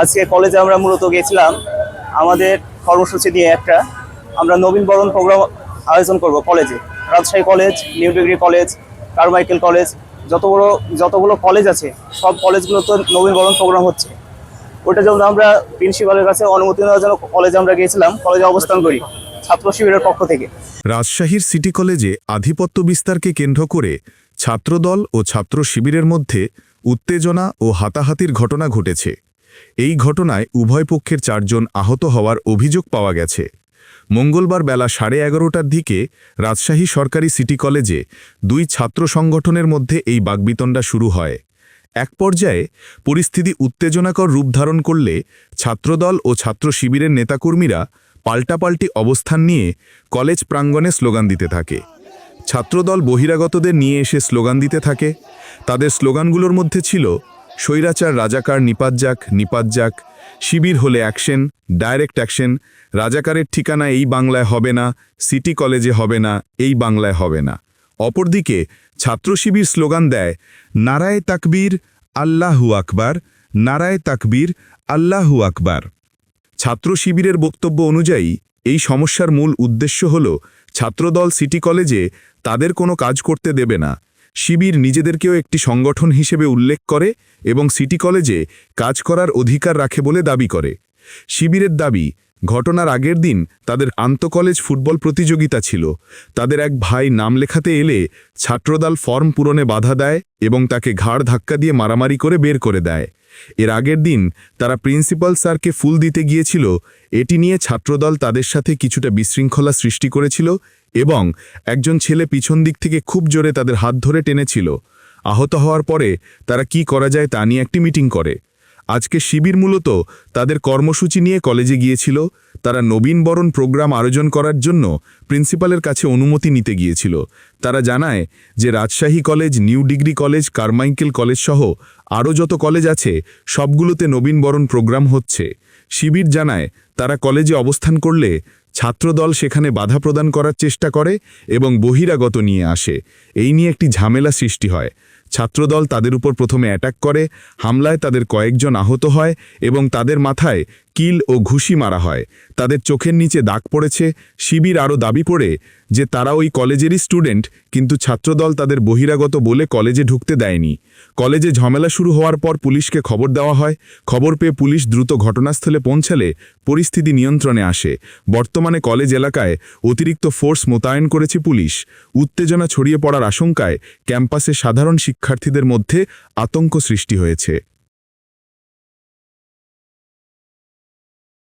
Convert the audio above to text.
আজকে কলেজে আমরা মূলত গেছিলাম আমাদের কর্মসূচি দিয়ে একটা। আমরা নবীন বরণ প্রোগ্রাম আয়োজন করব কলেজে Rajshahi college new degree college Carmichael college যত বড়, যতগুলো কলেজ আছে, সব কলেজগুলো তো নবীন বরণ প্রোগ্রাম হচ্ছে। ওটার যেমন আমরা প্রিন্সিপালের কাছে অনুমতি নেওয়ার জন্য কলেজে আমরা গিয়েছিলাম কলেজে অবস্থান করি, ছাত্র শিবিরের পক্ষ থেকে। রাজশাহীর সিটি কলেজে আধিপত্য বিস্তারকে কেন্দ্র করে ছাত্রদল ও ছাত্র শিবিরের মধ্যে উত্তেজনা ও হাতাহাতির ঘটনা ঘটেছে। এই ঘটনায় উভয় পক্ষের চারজন আহত হওয়ার অভিযোগ পাওয়া গেছে। মঙ্গলবার বেলা সাড়ে এগারোটার দিকে রাজশাহী সরকারি সিটি কলেজে দুই ছাত্র সংগঠনের মধ্যে এই বাগবিতণ্ডা শুরু হয়। এক পর্যায়ে পরিস্থিতি উত্তেজনাকর রূপ ধারণ করলে ছাত্রদল ও ছাত্র শিবিরের নেতাকর্মীরা পাল্টাপাল্টি অবস্থান নিয়ে কলেজ প্রাঙ্গণে স্লোগান দিতে থাকে। ছাত্রদল বহিরাগতদের নিয়ে এসে স্লোগান দিতে থাকে। তাদের স্লোগানগুলোর মধ্যে ছিল স্বৈরাচার রাজাকার নিপাত যাক নিপাত যাক শিবির হলে অ্যাকশন, ডাইরেক্ট অ্যাকশন। রাজাকারের ঠিকানা এই বাংলায় হবে না, সিটি কলেজে হবে না, এই বাংলায় হবে না। অপরদিকে ছাত্র শিবির স্লোগান দেয়, নারায় তাকবীর, আল্লাহু আকবার, নারায় তাকবীর, আল্লাহু আকবার। ছাত্র শিবিরের বক্তব্য অনুযায়ী, এই সমস্যার মূল উদ্দেশ্য হল, ছাত্রদল সিটি কলেজে তাদের কোনো কাজ করতে দেবে না। শিবির নিজেদেরকেও একটি সংগঠন হিসেবে উল্লেখ করে এবং সিটি কলেজে কাজ করার অধিকার রাখে বলে দাবি করে। শিবিরের দাবি ঘটনার আগের দিন তাদের আন্তকলেজ ফুটবল প্রতিযোগিতা ছিল। তাদের এক ভাই নাম লেখাতে এলে ছাত্রদল ফর্ম পূরণে বাধা দেয় এবং তাকে ঘাড় ধাক্কা দিয়ে মারামারি করে বের করে দেয়। এর আগের দিন তারা প্রিন্সিপাল স্যারকে ফুল দিতে গিয়েছিল। এটি নিয়ে ছাত্রদল তাদের সাথে কিছুটা বিশৃঙ্খলা সৃষ্টি করেছিল এবং একজন ছেলে পিছন দিক থেকে খুব জোরে তাদের হাত ধরে টেনেছিল। আহত হওয়ার পরে তারা কি করা যায় তা নিয়ে একটি মিটিং করে। আজকে শিবির মূলত তাদের কর্মসূচি নিয়ে কলেজে গিয়েছিল। তারা নবীনবরণ প্রোগ্রাম আয়োজন করার জন্য প্রিন্সিপালের কাছে অনুমতি নিতে গিয়েছিল। তারা জানায় যে Rajshahi college, new degree college Carmichael college সহ আরও যত কলেজ আছে, সবগুলোতে নবীনবরণ প্রোগ্রাম হচ্ছে। শিবির জানায় তারা কলেজে অবস্থান করলে ছাত্রদল সেখানে বাধা প্রদান করার চেষ্টা করে এবং বহিরাগত নিয়ে আসে। এই নিয়ে একটি ঝামেলা সৃষ্টি হয়। ছাত্রদল তাদের উপর প্রথমে অ্যাটাক করে হামলায় তাদের কয়েকজন আহত হয় এবং তাদের মাথায় কিল ও ঘুষি মারা হয়। তাদের চোখের নিচে দাগ পড়েছে। শিবির আরও দাবি পড়ে যে তারা ওই কলেজেরই স্টুডেন্ট, কিন্তু ছাত্রদল তাদের বহিরাগত বলে কলেজে ঢুকতে দেয়নি। কলেজে ঝামেলা শুরু হওয়ার পর পুলিশকে খবর দেওয়া হয়। খবর পেয়ে পুলিশ দ্রুত ঘটনাস্থলে পৌঁছালে পরিস্থিতি নিয়ন্ত্রণে আসে। বর্তমানে কলেজ এলাকায় অতিরিক্ত ফোর্স মোতায়েন করেছে পুলিশ। উত্তেজনা ছড়িয়ে পড়ার আশঙ্কায় ক্যাম্পাসে সাধারণ শিক্ষার্থীদের মধ্যে আতঙ্ক সৃষ্টি হয়েছে।